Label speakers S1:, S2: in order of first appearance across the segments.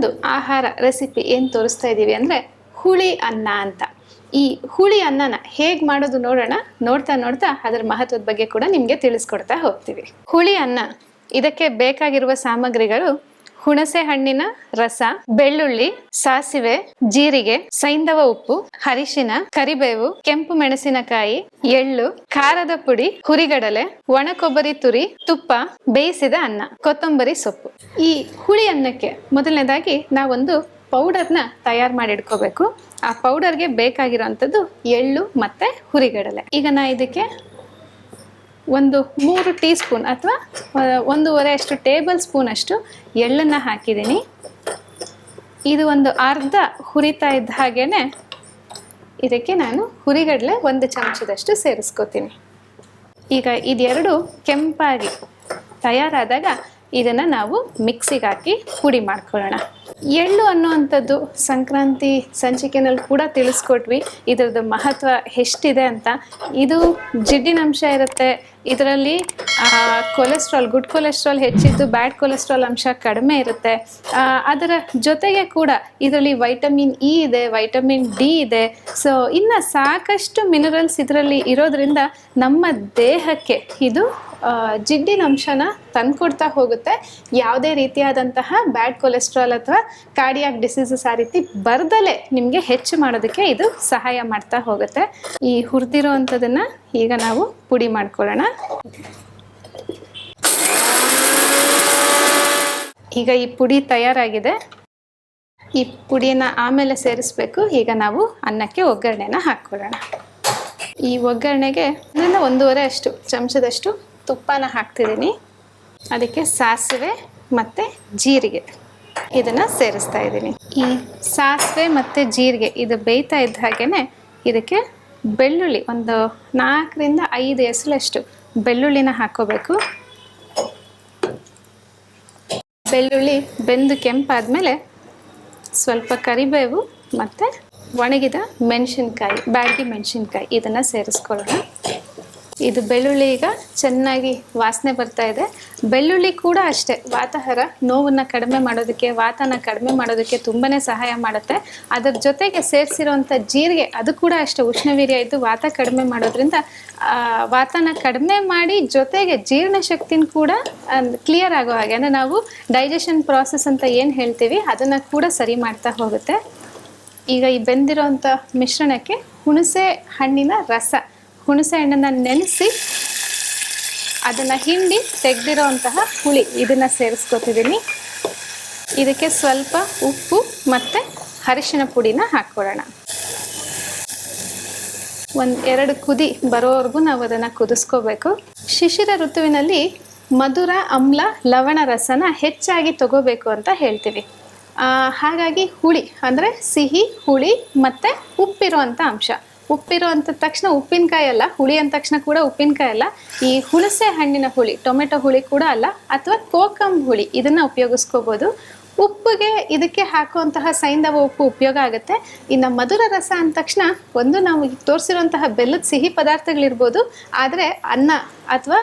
S1: ಇನ್ನೊಂದು ಆಹಾರ ರೆಸಿಪಿ ಏನು ತೋರಿಸ್ತಾ ಇದ್ದೀವಿ ಅಂದರೆ ಹುಳಿ ಅನ್ನ ಅಂತ. ಈ ಹುಳಿ ಅನ್ನನ ಹೇಗೆ ಮಾಡೋದು ನೋಡೋಣ. ನೋಡ್ತಾ ನೋಡ್ತಾ ಅದರ ಮಹತ್ವದ ಬಗ್ಗೆ ಕೂಡ ನಿಮಗೆ ತಿಳಿಸ್ಕೊಡ್ತಾ ಹೋಗ್ತೀವಿ. ಹುಳಿ ಅನ್ನ ಇದಕ್ಕೆ ಬೇಕಾಗಿರುವ ಸಾಮಗ್ರಿಗಳು ಹುಣಸೆ ಹಣ್ಣಿನ ರಸ, ಬೆಳ್ಳುಳ್ಳಿ, ಸಾಸಿವೆ, ಜೀರಿಗೆ, ಸೈಂಧವ ಉಪ್ಪು, ಅರಿಶಿನ, ಕರಿಬೇವು, ಕೆಂಪು ಮೆಣಸಿನಕಾಯಿ, ಎಳ್ಳು, ಖಾರದ ಪುಡಿ, ಹುರಿಗಡಲೆ ಒಣ ಕೊಬ್ಬರಿ ತುರಿ, ತುಪ್ಪ, ಬೇಯಿಸಿದ ಅನ್ನ, ಕೊತ್ತಂಬರಿ ಸೊಪ್ಪು. ಈ ಹುಳಿ ಅನ್ನಕ್ಕೆ ಮೊದಲನೇದಾಗಿ ನಾವೊಂದು ಪೌಡರ್ನ ತಯಾರು ಮಾಡಿ ಇಟ್ಕೋಬೇಕು ಆ ಪೌಡರ್ಗೆ ಬೇಕಾಗಿರೋಂಥದ್ದು ಎಳ್ಳು ಮತ್ತೆ ಹುರಿಗಡಲೆ. ಈಗ ನಾ ಇದಕ್ಕೆ ಒಂದು ಮೂರು ಟೀ ಸ್ಪೂನ್ ಅಥವಾ ಒಂದೂವರೆ ಅಷ್ಟು ಟೇಬಲ್ ಸ್ಪೂನ್ ಅಷ್ಟು ಎಳ್ಳನ್ನು ಹಾಕಿದ್ದೀನಿ. ಇದು ಒಂದು ಅರ್ಧ ಹುರಿತಾ ಇದ್ದ ಹಾಗೇ ಇದಕ್ಕೆ ನಾನು ಹುರಿಗಡಲೆ ಒಂದು ಚಮಚದಷ್ಟು ಸೇರಿಸ್ಕೋತೀನಿ. ಈಗ ಇದೆರಡು ಕೆಂಪಾಗಿ ತಯಾರಾದಾಗ ಇದನ್ನು ನಾವು ಮಿಕ್ಸಿಗೆ ಹಾಕಿ ಪುಡಿ ಮಾಡ್ಕೊಳ್ಳೋಣ. ಎಳ್ಳು ಅನ್ನುವಂಥದ್ದು ಸಂಕ್ರಾಂತಿ ಸಂಚಿಕೆನಲ್ಲಿ ಕೂಡ ತಿಳಿಸ್ಕೊಟ್ವಿ. ಇದರದ್ದು ಮಹತ್ವ ಎಷ್ಟಿದೆ ಅಂತ. ಇದು ಜಿಡ್ಡಿನಂಶ ಇರುತ್ತೆ. ಇದರಲ್ಲಿ ಕೊಲೆಸ್ಟ್ರಾಲ್ ಗುಡ್ ಕೊಲೆಸ್ಟ್ರಾಲ್ ಹೆಚ್ಚಿದ್ದು ಬ್ಯಾಡ್ ಕೊಲೆಸ್ಟ್ರಾಲ್ ಅಂಶ ಕಡಿಮೆ ಇರುತ್ತೆ. ಅದರ ಜೊತೆಗೆ ಕೂಡ ಇದರಲ್ಲಿ ವೈಟಮಿನ್ ಇ ಇದೆ ವೈಟಮಿನ್ ಡಿ ಇದೆ. ಸೊ ಇನ್ನು ಸಾಕಷ್ಟು ಮಿನರಲ್ಸ್ ಇದರಲ್ಲಿ ಇರೋದ್ರಿಂದ ನಮ್ಮ ದೇಹಕ್ಕೆ ಇದು ಜಿಡ್ಡಿನ ಅಂಶನ ತಂದ್ಕೊಡ್ತಾ ಹೋಗುತ್ತೆ. ಯಾವುದೇ ರೀತಿಯಾದಂತಹ ಬ್ಯಾಡ್ ಕೊಲೆಸ್ಟ್ರಾಲ್ ಅಥವಾ ಕಾರ್ಡಿಯಾಕ್ ಡಿಸೀಸಸ್ ಆ ರೀತಿ ಬರ್ದಲೆ ನಿಮಗೆ ಹೆಚ್ಚು ಮಾಡೋದಕ್ಕೆ ಇದು ಸಹಾಯ ಮಾಡ್ತಾ ಹೋಗುತ್ತೆ. ಈ ಹುರಿದಿರೋ ಈಗ ನಾವು ಪುಡಿ ಮಾಡ್ಕೊಳ್ಳೋಣ. ಈಗ ಈ ಪುಡಿ ತಯಾರಾಗಿದೆ. ಈ ಪುಡಿನ ಆಮೇಲೆ ಸೇರಿಸ್ಬೇಕು. ಈಗ ನಾವು ಅನ್ನಕ್ಕೆ ಒಗ್ಗರಣೆನ ಹಾಕ್ಕೊಳ್ಳೋಣ. ಈ ಒಗ್ಗರಣೆಗೆ ಒಂದೂವರೆ ಅಷ್ಟು, ಚಮಚದಷ್ಟು ತುಪ್ಪನ ಹಾಕ್ತಿದ್ದೀನಿ. ಅದಕ್ಕೆ ಸಾಸಿವೆ ಮತ್ತು ಜೀರಿಗೆ. ಇದನ್ನು ಸೇರಿಸ್ತಾ ಇದ್ದೀನಿ. ಈ ಸಾಸಿವೆ ಮತ್ತು ಜೀರಿಗೆ ಇದು ಬೇಯ್ತಾ ಇದ್ದ ಹಾಗೇ ಇದಕ್ಕೆ ಬೆಳ್ಳುಳ್ಳಿ ಒಂದು ನಾಲ್ಕರಿಂದ ಐದು ಎಸಲಷ್ಟು ಬೆಳ್ಳುಳ್ಳಿನ ಹಾಕ್ಕೋಬೇಕು. ಬೆಳ್ಳುಳ್ಳಿ ಬೆಂದು ಕೆಂಪಾದ್ಮೇಲೆ ಸ್ವಲ್ಪ ಕರಿಬೇವು ಮತ್ತು ಒಣಗಿದ ಮೆಣಸಿನ್ಕಾಯಿ ಬ್ಯಾಡಗಿ ಮೆಣಸಿನ್ಕಾಯಿ ಇದನ್ನು ಸೇರಿಸ್ಕೊಳ್ಳೋಣ. ಇದು ಬೆಳ್ಳುಳ್ಳಿ ಈಗ ಚೆನ್ನಾಗಿ ವಾಸನೆ ಬರ್ತಾ ಇದೆ. ಬೆಳ್ಳುಳ್ಳಿ ಕೂಡ ಅಷ್ಟೇ, ವಾತಾಹಾರ ನೋವನ್ನು ಕಡಿಮೆ ಮಾಡೋದಕ್ಕೆ, ವಾತನ ಕಡಿಮೆ ಮಾಡೋದಕ್ಕೆ ತುಂಬಾ ಸಹಾಯ ಮಾಡುತ್ತೆ. ಅದರ ಜೊತೆಗೆ ಸೇರಿಸಿರುವಂಥ ಜೀರಿಗೆ, ಅದು ಕೂಡ ಅಷ್ಟೇ, ಉಷ್ಣವೀರ್ಯ ಇದ್ದು ವಾತ ಕಡಿಮೆ ಮಾಡೋದ್ರಿಂದ ವಾತನ ಕಡಿಮೆ ಮಾಡಿ ಜೊತೆಗೆ ಜೀರ್ಣ ಶಕ್ತಿನ ಕೂಡ ಕ್ಲಿಯರ್ ಆಗೋ ಹಾಗೆ, ಅಂದರೆ ನಾವು ಡೈಜೆಷನ್ ಪ್ರಾಸೆಸ್ ಅಂತ ಏನು ಹೇಳ್ತೀವಿ, ಅದನ್ನು ಕೂಡ ಸರಿ ಮಾಡ್ತಾ ಹೋಗುತ್ತೆ. ಈಗ ಈ ಬೆಂದಿರೋಂಥ ಮಿಶ್ರಣಕ್ಕೆ ಹುಣಸೆ ಹಣ್ಣಿನ ರಸ. ಹುಣಸೆ ಹಣ್ಣನ್ನು ನೆನೆಸಿ ಅದನ್ನು ಹಿಂಡಿ ತೆಗೆದಿರೋವಂತಹ ಹುಳಿ ಇದನ್ನು ಸೇರಿಸ್ಕೊತಿದ್ದೀನಿ. ಇದಕ್ಕೆ ಸ್ವಲ್ಪ ಉಪ್ಪು ಮತ್ತು ಅರಿಶಿನ ಪುಡಿನ ಹಾಕ್ಕೊಳ್ಳೋಣ. ಒಂದು ಎರಡು ಕುದಿ ಬರೋವರೆಗೂ ನಾವು ಅದನ್ನು ಕುದಿಸ್ಕೋಬೇಕು. ಶಿಶಿರ ಋತುವಿನಲ್ಲಿ ಮಧುರ, ಅಮ್ಲ, ಲವಣ ರಸನ ಹೆಚ್ಚಾಗಿ ತಗೋಬೇಕು ಅಂತ ಹೇಳ್ತೀವಿ. ಹಾಗಾಗಿ ಹುಳಿ ಅಂದರೆ ಸಿಹಿ, ಹುಳಿ ಮತ್ತು ಉಪ್ಪಿರುವಂಥ ಅಂಶ. ಉಪ್ಪಿರೋ ಅಂತ ತಕ್ಷಣ ಉಪ್ಪಿನಕಾಯಿ ಅಲ್ಲ, ಹುಳಿ ಅಂದ ತಕ್ಷಣ ಕೂಡ ಉಪ್ಪಿನಕಾಯಿ ಅಲ್ಲ. ಈ ಹುಣಸೆ ಹಣ್ಣಿನ ಹುಳಿ, ಟೊಮೆಟೊ ಹುಳಿ ಕೂಡ ಅಲ್ಲ, ಅಥವಾ ಕೋಕಂ ಹುಳಿ, ಇದನ್ನು ಉಪಯೋಗಿಸ್ಕೋಬೋದು. ಉಪ್ಪಿಗೆ ಇದಕ್ಕೆ ಹಾಕುವಂತಹ ಸೈಂಧವ ಉಪ್ಪು ಉಪಯೋಗ ಆಗುತ್ತೆ. ಇನ್ನು ಮಧುರ ರಸ ಅಂದ ತಕ್ಷಣ ಒಂದು ನಾವು ಈಗ ತೋರಿಸಿರುವಂತಹ ಬೆಲ್ಲದ ಸಿಹಿ ಪದಾರ್ಥಗಳಿರ್ಬೋದು. ಆದರೆ ಅನ್ನ ಅಥವಾ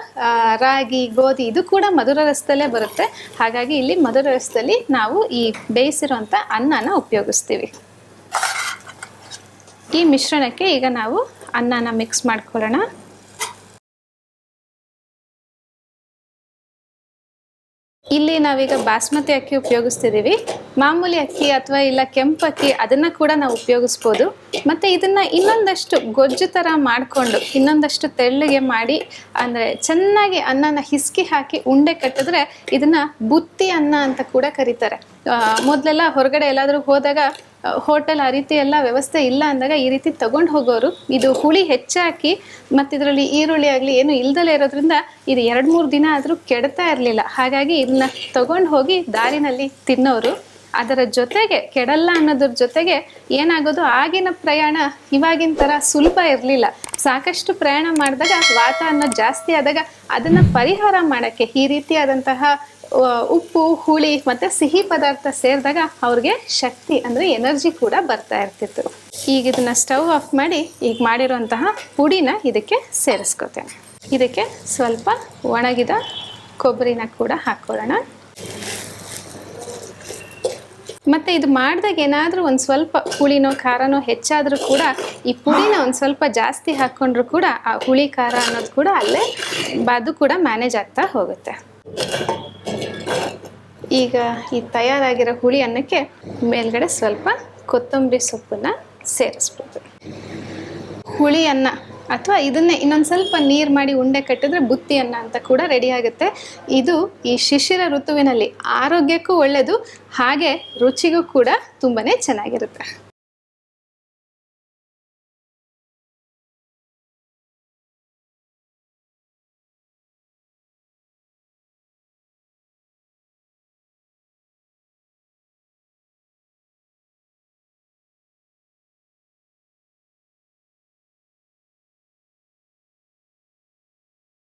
S1: ರಾಗಿ, ಗೋಧಿ ಇದು ಕೂಡ ಮಧುರ ರಸದಲ್ಲೇ ಬರುತ್ತೆ. ಹಾಗಾಗಿ ಇಲ್ಲಿ ಮಧುರ ರಸದಲ್ಲಿ ನಾವು ಈ ಬೇಯಿಸಿರುವಂಥ ಅನ್ನನ ಉಪಯೋಗಿಸ್ತೀವಿ. ಈ ಮಿಶ್ರಣಕ್ಕೆ ಈಗ ನಾವು ಅನ್ನನ ಮಿಕ್ಸ್ ಮಾಡ್ಕೊಳ್ಳೋಣ. ಇಲ್ಲಿ ನಾವೀಗ ಬಾಸ್ಮತಿ ಅಕ್ಕಿ ಉಪಯೋಗಿಸ್ತಿದ್ದೀವಿ. ಮಾಮೂಲಿ ಅಕ್ಕಿ ಅಥವಾ ಇಲ್ಲ ಕೆಂಪು ಅಕ್ಕಿ ಅದನ್ನು ಕೂಡ ನಾವು ಉಪಯೋಗಿಸ್ಬೋದು. ಮತ್ತು ಇದನ್ನು ಇನ್ನೊಂದಷ್ಟು ಗೊಜ್ಜು ಥರ ಮಾಡಿಕೊಂಡು ಇನ್ನೊಂದಷ್ಟು ತೆಳ್ಳಗೆ ಮಾಡಿ ಅಂದರೆ ಚೆನ್ನಾಗಿ ಅನ್ನನ ಹಿಸ್ಕಿ ಹಾಕಿ ಉಂಡೆ ಕಟ್ಟಿದ್ರೆ ಇದನ್ನು ಬುತ್ತಿ ಅನ್ನ ಅಂತ ಕೂಡ ಕರೀತಾರೆ. ಮೊದಲೆಲ್ಲ ಹೊರಗಡೆ ಎಲ್ಲಾದರೂ ಹೋದಾಗ ಹೋಟೆಲ್ ಆ ರೀತಿ ಎಲ್ಲ ವ್ಯವಸ್ಥೆ ಇಲ್ಲ ಅಂದಾಗ ಈ ರೀತಿ ತಗೊಂಡು ಹೋಗೋರು, ಇದು ಹುಳಿ ಹೆಚ್ಚಾಕಿ ಮತ್ತು ಇದರಲ್ಲಿ ಈರುಳ್ಳಿ ಆಗಲಿ ಏನು ಇಲ್ದಲೇ ಇರೋದ್ರಿಂದ ಇದು ಎರಡು ಮೂರು ದಿನ ಆದರೂ ಕೆಡ್ತಾ ಇರಲಿಲ್ಲ. ಹಾಗಾಗಿ ಇದನ್ನ ತಗೊಂಡು ಹೋಗಿ ದಾರಿನಲ್ಲಿ ತಿನ್ನೋರು, ಅದರ ಜೊತೆಗೆ ಕೆಡಲ್ಲ ಅನ್ನೋದ್ರ ಜೊತೆಗೆ ಏನಾಗೋದು ಆಗಿನ ಪ್ರಯಾಣ ಇವಾಗಿನ ಥರ ಸುಲಭ ಇರಲಿಲ್ಲ. ಸಾಕಷ್ಟು ಪ್ರಯಾಣ ಮಾಡಿದಾಗ ವಾತ ಅನ್ನೋದು ಜಾಸ್ತಿ ಆದಾಗ ಅದನ್ನು ಪರಿಹಾರ ಮಾಡೋಕ್ಕೆ ಈ ರೀತಿಯಾದಂತಹ ಉಪ್ಪು, ಹುಳಿ ಮತ್ತೆ ಸಿಹಿ ಪದಾರ್ಥ ಸೇರಿದಾಗ ಅವ್ರಿಗೆ ಶಕ್ತಿ ಅಂದ್ರೆ ಎನರ್ಜಿ ಕೂಡ ಬರ್ತಾ ಇರ್ತಿತ್ತು. ಈಗ ಇದನ್ನ ಸ್ಟವ್ ಆಫ್ ಮಾಡಿ ಈಗ ಮಾಡಿರೋಂತಹ ಪುಡಿನ ಇದಕ್ಕೆ ಸೇರಿಸ್ಕೋತೇನೆ. ಇದಕ್ಕೆ ಸ್ವಲ್ಪ ಒಣಗಿದ ಕೊಬ್ಬರಿನ ಕೂಡ ಹಾಕೊಳ್ಳೋಣ. ಮತ್ತೆ ಇದು ಮಾಡಿದಾಗ ಏನಾದರೂ ಒಂದು ಸ್ವಲ್ಪ ಹುಳಿನೋ, ಖಾರನೋ ಹೆಚ್ಚಾದರೂ ಕೂಡ ಈ ಪುಡಿನ ಒಂದು ಸ್ವಲ್ಪ ಜಾಸ್ತಿ ಹಾಕ್ಕೊಂಡ್ರು ಕೂಡ ಆ ಹುಳಿ, ಖಾರ ಅನ್ನೋದು ಕೂಡ ಅಲ್ಲೇ ಅದು ಕೂಡ ಮ್ಯಾನೇಜ್ ಆಗ್ತಾ ಹೋಗುತ್ತೆ. ಈಗ ಈ ತಯಾರಾಗಿರೋ ಹುಳಿ ಅನ್ನಕ್ಕೆ ಮೇಲ್ಗಡೆ ಸ್ವಲ್ಪ ಕೊತ್ತಂಬರಿ ಸೊಪ್ಪನ್ನ ಸೇರಿಸ್ಬೋದು. ಹುಳಿ ಅನ್ನ ಅಥವಾ ಇದನ್ನೇ ಇನ್ನೊಂದು ಸ್ವಲ್ಪ ನೀರು ಮಾಡಿ ಉಂಡೆ ಕಟ್ಟಿದ್ರೆ ಬುತ್ತಿ ಅನ್ನ ಅಂತ ಕೂಡ ರೆಡಿ ಆಗುತ್ತೆ. ಇದು ಈ ಶಿಶಿರ ಋತುವಿನಲ್ಲಿ ಆರೋಗ್ಯಕ್ಕೂ ಒಳ್ಳೆಯದು ಹಾಗೆ ರುಚಿಗೂ ಕೂಡ ತುಂಬಾ ಚೆನ್ನಾಗಿರುತ್ತೆ.